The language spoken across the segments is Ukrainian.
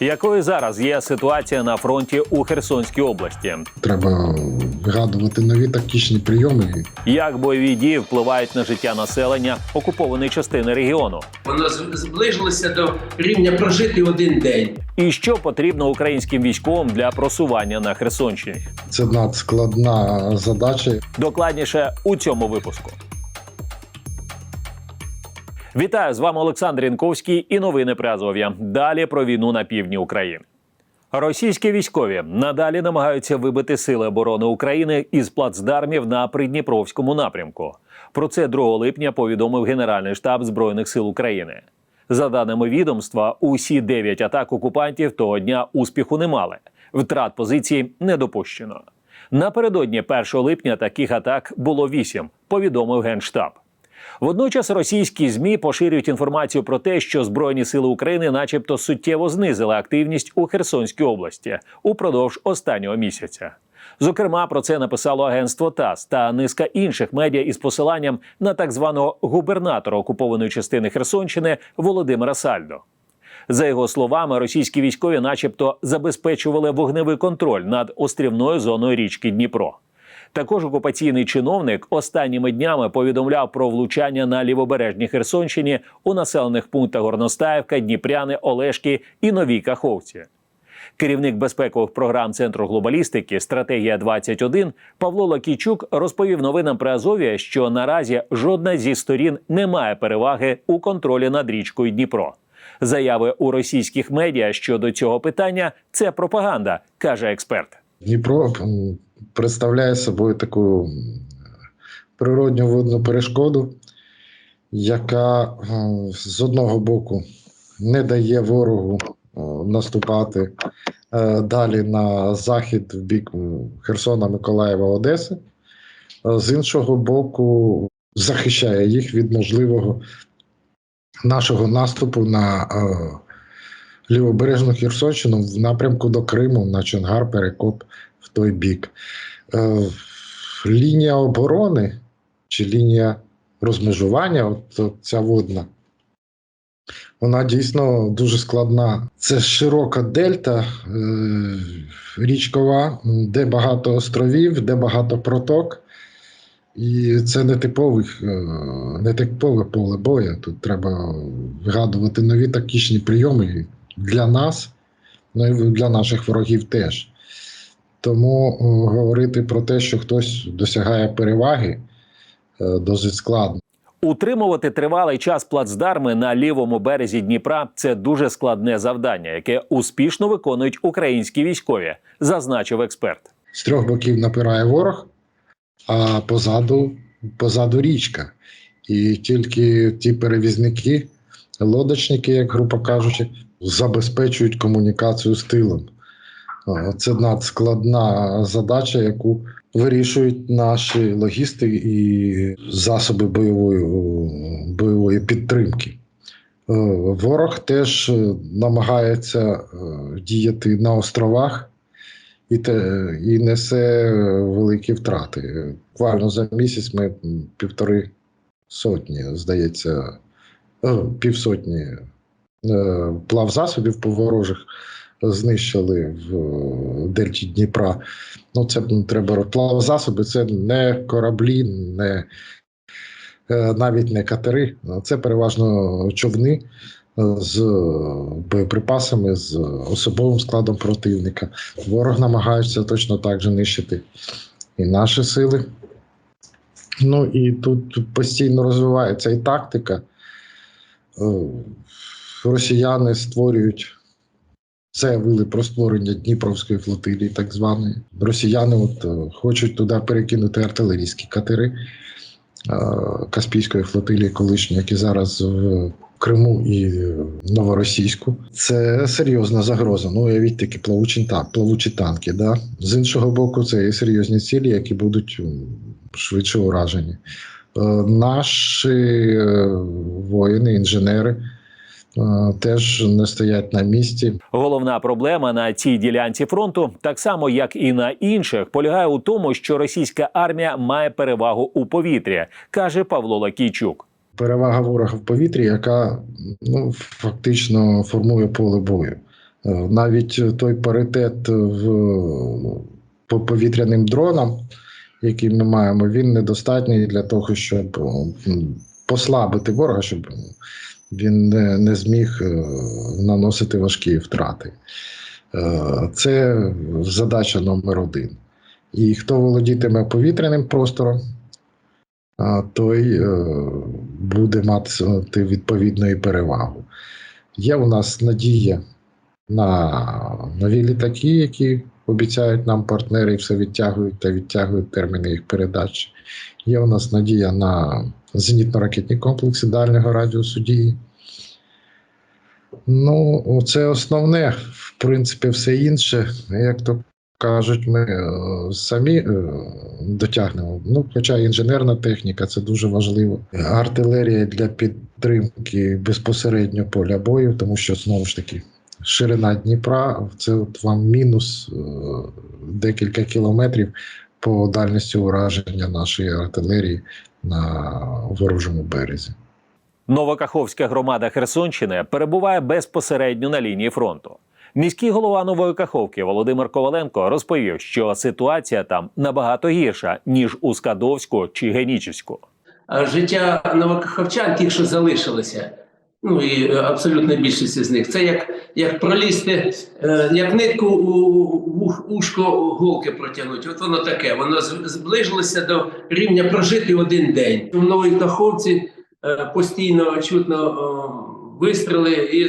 Якою зараз є ситуація на фронті у Херсонській області? Треба вигадувати нові тактичні прийоми. Як бойові дії впливають на життя населення окупованої частини регіону? Воно зближилося до рівня прожити один день. І що потрібно українським військовим для просування на Херсонщині? Це надскладна задача. Докладніше у цьому випуску. Вітаю з вами Олександр Янковський і новини при Азов'я. Далі про війну на півдні України. Російські військові надалі намагаються вибити сили оборони України із плацдармів на придніпровському напрямку. Про це 2 липня повідомив Генеральний штаб Збройних сил України. За даними відомства, усі дев'ять атак окупантів того дня успіху не мали. Втрат позицій не допущено. Напередодні 1 липня таких атак було вісім, повідомив Генштаб. Водночас російські змі поширюють інформацію про те, що Збройні сили України, начебто, суттєво знизили активність у Херсонській області упродовж останнього місяця. Зокрема, про це написало агентство ТАСС та низка інших медіа із посиланням на так званого губернатора окупованої частини Херсонщини Володимира Сальдо. За його словами, російські військові, начебто, забезпечували вогневий контроль над острівною зоною річки Дніпро. Також окупаційний чиновник останніми днями повідомляв про влучання на лівобережній Херсонщині у населених пунктах Горностаївка, Дніпряни, Олешки і Новій Каховці. Керівник безпекових програм Центру глобалістики Стратегія 21 Павло Лакійчук розповів новинам при Азові, що наразі жодна зі сторін не має переваги у контролі над річкою Дніпро. Заяви у російських медіа щодо цього питання це пропаганда, каже експерт. Дніпро представляє собою таку природню водну перешкоду, яка е, з одного боку не дає ворогу е, наступати е, далі на захід в бік Херсона, Миколаєва, Одеси, а з іншого боку, захищає їх від можливого нашого наступу на е, лівобережну Херсонщину в напрямку до Криму на Чонгар, Перекоп в той бік. Е, лінія оборони чи лінія розмежування, от, от ця водна, вона дійсно дуже складна. Це широка дельта е, річкова, де багато островів, де багато проток. І це не типовий, е, не типове поле бою. Тут треба вигадувати нові тактичні прийоми для нас, ну і для наших ворогів теж. Тому е, говорити про те, що хтось досягає переваги, е, досить складно. Утримувати тривалий час плацдарми на лівому березі Дніпра це дуже складне завдання, яке успішно виконують українські військові, зазначив експерт. З трьох боків напирає ворог, а позаду, позаду річка. І тільки ті перевізники, лодочники, як грубо кажучи, забезпечують комунікацію з тилом. А, Це надскладна задача, яку вирішують наші логісти і засоби бойової, бойової підтримки. Е, Ворог теж е, намагається е, діяти на островах і, те, і несе великі втрати. Буквально за місяць ми півтори сотні, здається, е, півсотні е, плавзасобів по ворожих знищили в е, дельті Дніпра. Ну, це треба плавзасоби, це не кораблі, не е, навіть не катери, це переважно човни е, з боєприпасами, з особовим складом противника. Ворог намагається точно так же нищити і наші сили. Ну і тут постійно розвивається і тактика. Е, Росіяни створюють заявили про створення Дніпровської флотилії, так званої. Росіяни от, е, хочуть туди перекинути артилерійські катери е, Каспійської флотилії, колишні, які зараз в Криму і Новоросійську. Це серйозна загроза. Ну, уявіть такі плавучі, та- плавучі танки. Да? З іншого боку, це і серйозні цілі, які будуть швидше уражені. Е, Наші воїни, інженери теж не стоять на місці. Головна проблема на цій ділянці фронту, так само як і на інших, полягає у тому, що російська армія має перевагу у повітрі, каже Павло Лакійчук. перевага ворога в повітрі, яка ну, фактично формує поле бою. Е, Навіть той паритет в, по повітряним дронам, який ми маємо, він недостатній для того, щоб послабити ворога, щоб він не, не зміг е, наносити важкі втрати. Е, Це задача номер один. І хто володітиме повітряним простором, той е, буде мати відповідну і перевагу. Є у нас надія на нові літаки, які обіцяють нам партнери і все відтягують та відтягують терміни їх передачі. Є у нас надія на зенітно-ракетні комплекси дальнього радіусу дії. Ну, це основне, в принципі, все інше, як то кажуть, ми е, самі е, дотягнемо. Ну, хоча інженерна техніка це дуже важливо. Артилерія для підтримки безпосередньо поля бою, тому що знову ж таки ширина Дніпра це от вам мінус е, декілька кілометрів по дальності ураження нашої артилерії на ворожому березі. Новокаховська громада Херсонщини перебуває безпосередньо на лінії фронту. Міський голова Нової Каховки Володимир Коваленко розповів, що ситуація там набагато гірша ніж у Скадовську чи Генічівську. Життя новокаховчан, тих, що залишилися, ну і е, абсолютна більшість з них, це як, як пролізти, е, як нитку у, ушко голки протягнути. От воно таке. Воно зближилося до рівня прожити один день. В Новій Каховці е, постійно чутно вистріли і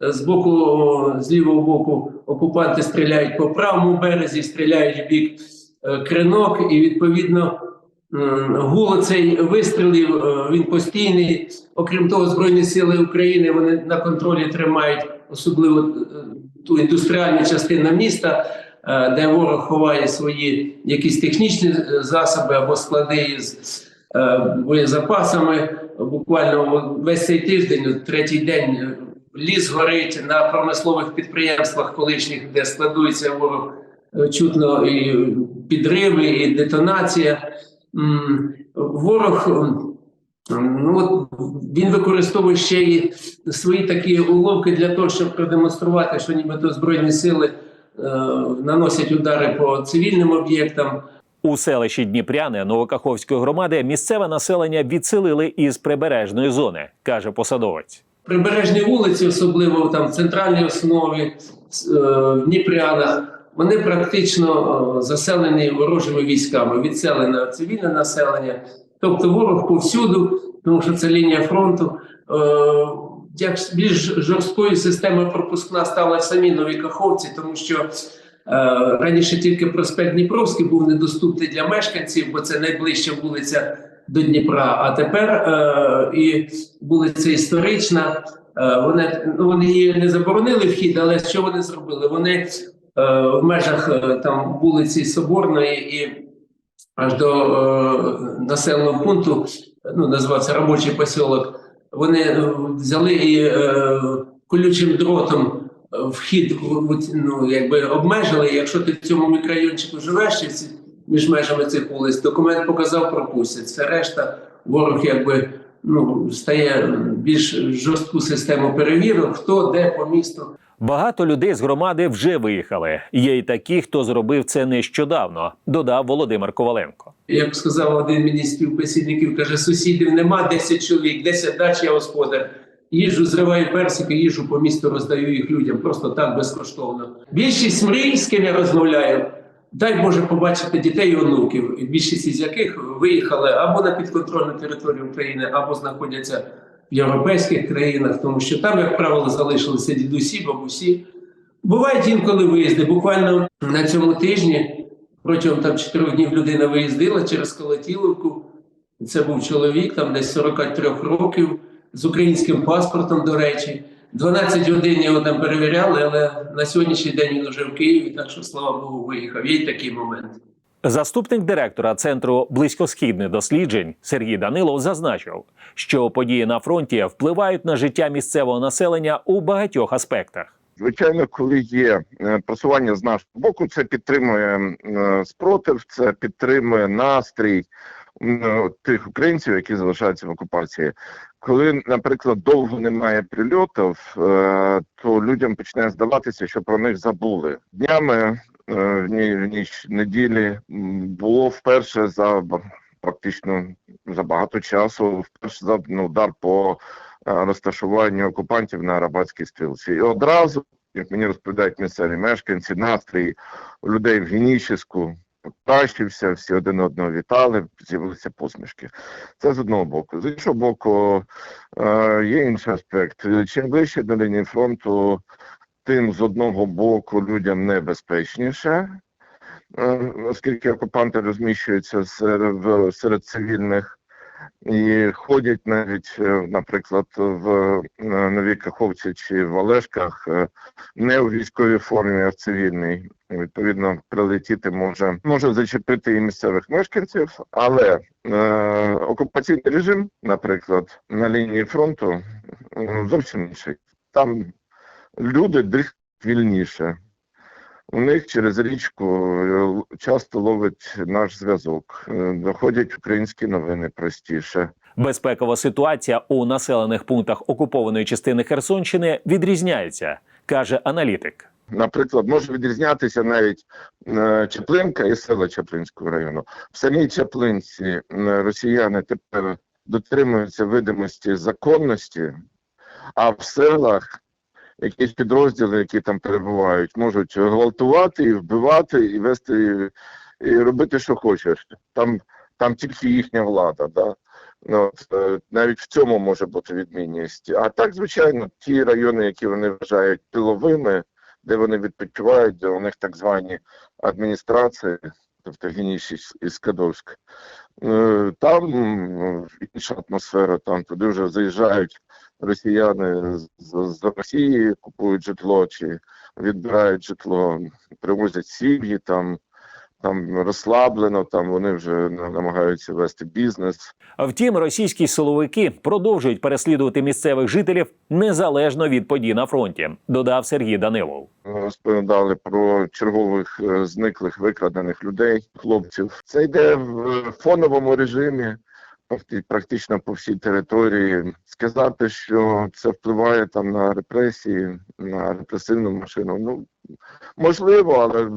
з, боку, з лівого боку окупанти стріляють по правому березі, стріляють в бік кринок, і відповідно. М, Гул цей вистрілів е, він постійний. Окрім того, Збройні сили України вони на контролі тримають особливо е, ту індустріальну частину міста, е, де ворог ховає свої якісь технічні е, засоби або склади з е, боєзапасами. Буквально весь цей тиждень, третій день, е, ліс горить на промислових підприємствах колишніх, де складується ворог. е, Чутно і підриви, і детонація. Ворог ну, от він використовує ще і свої такі уловки для того, щоб продемонструвати, що нібито Збройні сили е, наносять удари по цивільним об'єктам. У селищі Дніпряне Новокаховської громади місцеве населення відселили із прибережної зони, каже посадовець. Прибережні вулиці, особливо там в центральній основі е, в Дніпрянах, вони практично е, заселені ворожими військами, відселене цивільне населення. Тобто ворог повсюду, тому що це лінія фронту. Е, Як більш жорсткою системою пропускна стала самі нові каховці, тому що е, раніше тільки проспект Дніпровський був недоступний для мешканців, бо це найближча вулиця до Дніпра. А тепер е, і вулиця історична. Е, вони, ну, вони її не заборонили вхід, але що вони зробили? Вони в межах е, там вулиці Соборної і аж до е, населеного пункту, ну називається робочий посілок. Вони е, взяли і е, колючим дротом е, вхід ну, якби обмежили. Якщо ти в цьому мікрорайончику живеш ці- між межами цих вулиць, документ показав, пропустять. Все решта ворог якби ну стає більш жорстку систему перевірок, хто де по місту. Багато людей з громади вже виїхали. Є й такі, хто зробив це нещодавно, додав Володимир Коваленко. Як сказав один мені з співбесідників, каже: сусідів нема 10 чоловік, 10 дач я господар. Їжу зриваю персики, їжу по місту роздаю їх людям, просто так безкоштовно. Більшість мрій, з ким я розмовляю, дай Боже побачити дітей і онуків, більшість із яких виїхали або на підконтрольну територію України, або знаходяться в європейських країнах, тому що там, як правило, залишилися дідусі, бабусі. Бувають інколи виїзди. Буквально на цьому тижні протягом там чотирьох днів людина виїздила через Колотіловку. Це був чоловік, там десь 43 років, з українським паспортом, до речі. 12 годин його там перевіряли, але на сьогоднішній день він вже в Києві, так що слава Богу, виїхав. Є такий момент. Заступник директора центру близькосхідних досліджень Сергій Данилов зазначив, що події на фронті впливають на життя місцевого населення у багатьох аспектах. Звичайно, коли є е, просування з нашого боку, це підтримує е, спротив, це підтримує настрій е, тих українців, які залишаються в окупації. Коли, наприклад, довго немає прильотів, то людям почне здаватися, що про них забули. Днями ніч неділі було вперше за практично за багато часу вперше завданий удар по е, розташуванню окупантів на Арабатській стрілці. І одразу, як мені розповідають місцеві мешканці, настрій людей в Генічеську покращився, всі один одного вітали, з'явилися посмішки. Це з одного боку. З іншого боку, е, є інший аспект. Чим ближче до лінії фронту, тим з одного боку людям небезпечніше, е, оскільки окупанти розміщуються серед, цивільних і ходять навіть, е, наприклад, в е, Новій Каховці чи в Олешках не у військовій формі, а в цивільній. Відповідно, прилетіти може може зачепити і місцевих мешканців, але е, окупаційний режим, наприклад, на лінії фронту зовсім інший. Там люди дихають вільніше. У них через річку е, часто ловить наш зв'язок. Е, Доходять українські новини простіше. Безпекова ситуація у населених пунктах окупованої частини Херсонщини відрізняється, каже аналітик. Наприклад, може відрізнятися навіть е, Чаплинка і села Чаплинського району. В самій Чаплинці росіяни тепер дотримуються видимості законності, а в селах якісь підрозділи, які там перебувають, можуть гвалтувати і вбивати, і вести, і, робити, що хочеш. Там, там тільки їхня влада. Да? Ну, е, навіть в цьому може бути відмінність. А так, звичайно, ті райони, які вони вважають тиловими, де вони відпочивають, де у них так звані адміністрації, тобто Геніш і- Скадовськ. Е, Там інша атмосфера, там туди вже заїжджають росіяни з, з Росії, купують житло чи відбирають житло, привозять сім'ї там. Там розслаблено, там вони вже намагаються вести бізнес. Втім, російські силовики продовжують переслідувати місцевих жителів незалежно від подій на фронті, додав Сергій Данилов. розповідали про чергових е, зниклих викрадених людей, хлопців. Це йде в фоновому режимі, практично по всій території. Сказати, що це впливає там на репресії, на репресивну машину. Ну можливо, але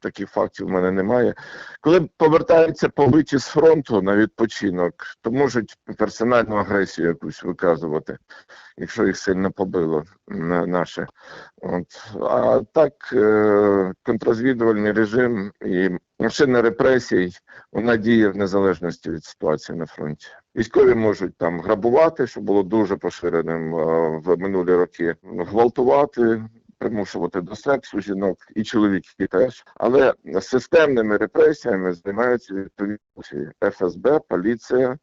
таких фактів в мене немає. Коли повертаються побиті з фронту на відпочинок, то можуть персональну агресію якусь виказувати, якщо їх сильно побило на наше. От. А так, е, контррозвідувальний режим і машина репресій, вона діє в незалежності від ситуації на фронті. Військові можуть там грабувати, що було дуже поширеним е, в минулі роки, гвалтувати. Примушувати до сексу жінок і чоловіки теж, але системними репресіями займаються відповідні ФСБ, поліція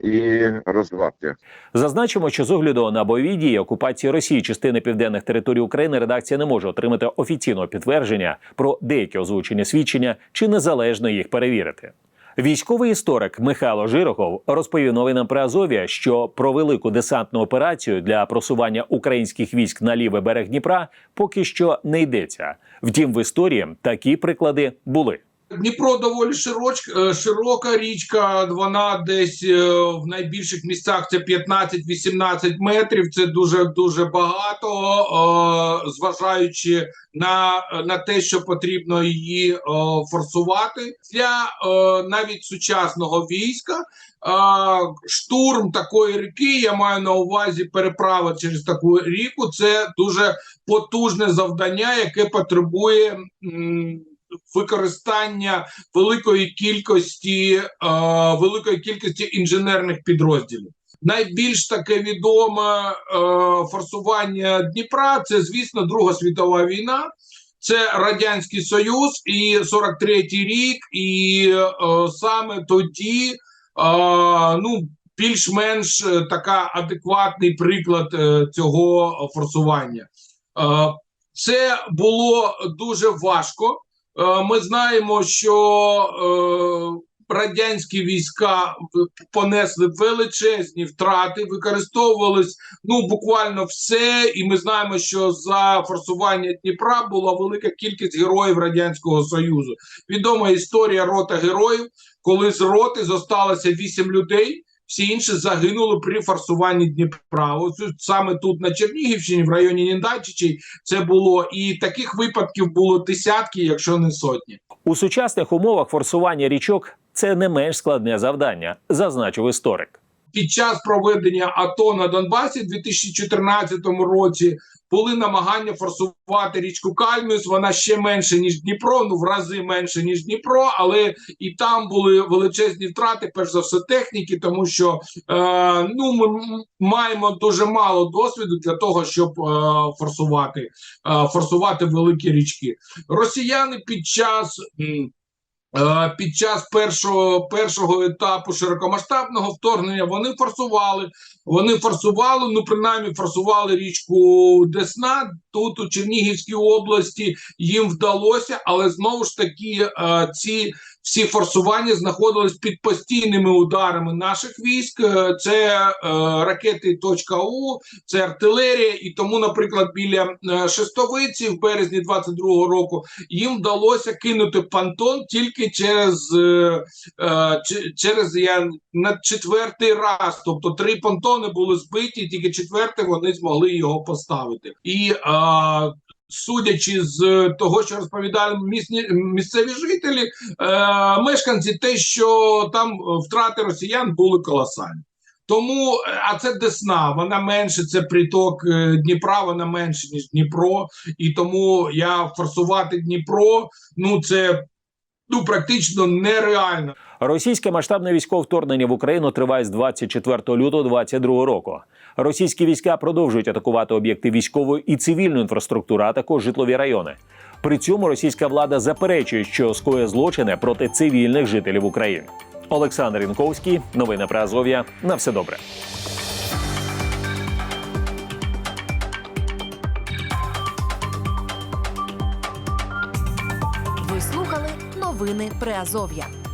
і Росгвардія. Зазначимо, що з огляду на бойові дії окупації Росії частини південних територій України редакція не може отримати офіційного підтвердження про деякі озвучені свідчення чи незалежно їх перевірити. Військовий історик Михайло Жирохов розповів новинам при Азові, що про велику десантну операцію для просування українських військ на лівий берег Дніпра поки що не йдеться. Втім, в історії такі приклади були. Дніпро доволі широч, е, широка річка. Вона десь е, в найбільших місцях це 15-18 метрів. Це дуже дуже багато, е, зважаючи на, на те, що потрібно її форсувати для навіть сучасного війська. Штурм такої ріки, я маю на увазі переправа через таку ріку. Це дуже потужне завдання, яке потребує. Використання великої кількості е, великої кількості інженерних підрозділів. Найбільш таке відоме е, форсування Дніпра це, звісно, Друга світова війна. Це Радянський Союз і 43-й рік, і е, саме тоді е, ну, більш-менш е, така адекватний приклад е, цього форсування. Е, це було дуже важко. Е, Ми знаємо, що е, радянські війська понесли величезні втрати, використовувались ну буквально все. І ми знаємо, що за форсування Дніпра була велика кількість героїв радянського союзу. Відома історія рота героїв, коли з роти зосталося вісім людей. Всі інші загинули при форсуванні Дніпра. Ось саме тут на Чернігівщині, в районі Ніндачичі, це було і таких випадків було десятки, якщо не сотні. У сучасних умовах форсування річок це не менш складне завдання, зазначив історик. Під час проведення АТО на Донбасі в 2014 році були намагання форсувати річку Кальміус. Вона ще менше ніж Дніпро, ну в рази менше ніж Дніпро, але і там були величезні втрати, перш за все, техніки, тому що е, ну ми маємо дуже мало досвіду для того, щоб е, форсувати, е, форсувати великі річки. Росіяни під час. м, Під час першого першого етапу широкомасштабного вторгнення вони форсували. Вони форсували, ну принаймні форсували річку Десна. Тут у Чернігівській області їм вдалося, але знову ж таки е, ці всі форсування знаходились під постійними ударами наших військ. Е, Це е, ракети .у, це артилерія, і тому, наприклад, біля е, Шестовиці в березні 22-го року їм вдалося кинути пантон тільки через е, е, через я на четвертий раз. Тобто три понтони були збиті, тільки четвертий вони змогли його поставити. І е, судячи з того, що розповідали місні, місцеві жителі, е, мешканці, те, що там е, втрати росіян були колосальні. Тому, е, а це Десна, вона менше, це приток е, Дніпра, вона менше, ніж Дніпро і тому я форсувати Дніпро, ну це ну практично нереально. Російське масштабне військове вторгнення в Україну триває з 24 лютого 2022 року. Російські війська продовжують атакувати об'єкти військової і цивільної інфраструктури, а також житлові райони. При цьому російська влада заперечує, що скоє злочини проти цивільних жителів України. Олександр Інковський, новини про Азов'я. На все добре. Новини Приазов'я.